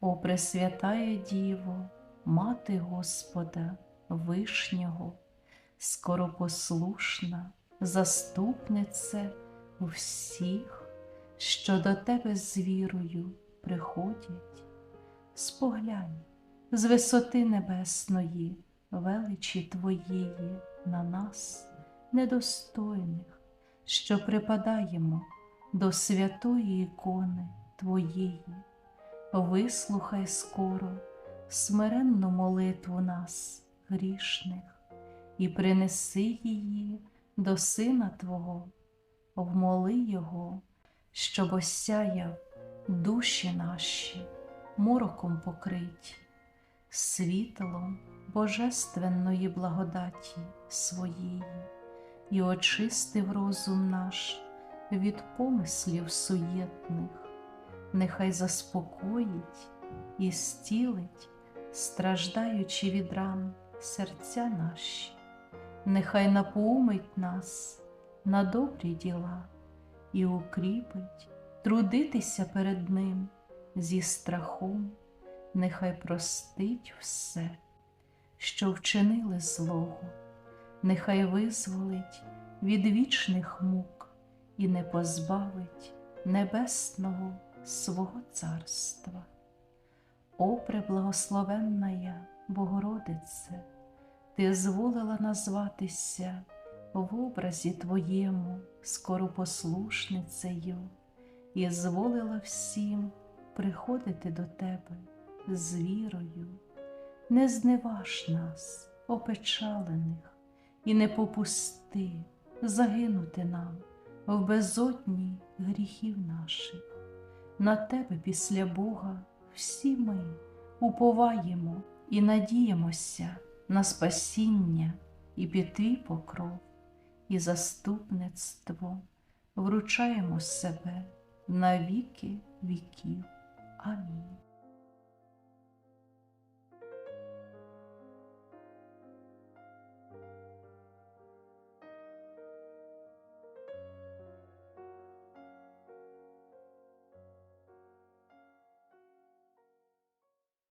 О Пресвятая Діво, Мати Господа, Вишнього, скоропослушна, заступнице у всіх, що до тебе з вірою приходять, споглянь з висоти небесної, величі Твоєї на нас, недостойних, що припадаємо до святої ікони Твоєї. Вислухай скоро смиренну молитву нас, грішних, і принеси її до Сина Твого, вмоли Його, щоб осяяв душі наші, мороком покриті, світлом божественної благодаті своєї, і очистив розум наш від помислів суєтних нехай заспокоїть і стілить, страждаючи від ран серця наші, нехай напоумить нас на добрі діла і укріпить трудитися перед Ним зі страхом, нехай простить все, що вчинили злого, нехай визволить від вічних мук і не позбавить небесного свого царства. О, преблагословенная Богородице, Ти зволила назватися в образі Твоєму скоропослушницею і зволила всім приходити до Тебе з вірою. Не зневаж нас, опечалених, і не попусти загинути нам в безодні гріхів наших. На тебе після Бога всі ми уповаємо і надіємося на спасіння і під твій покров, і заступництво вручаємо себе на віки віків. Амінь.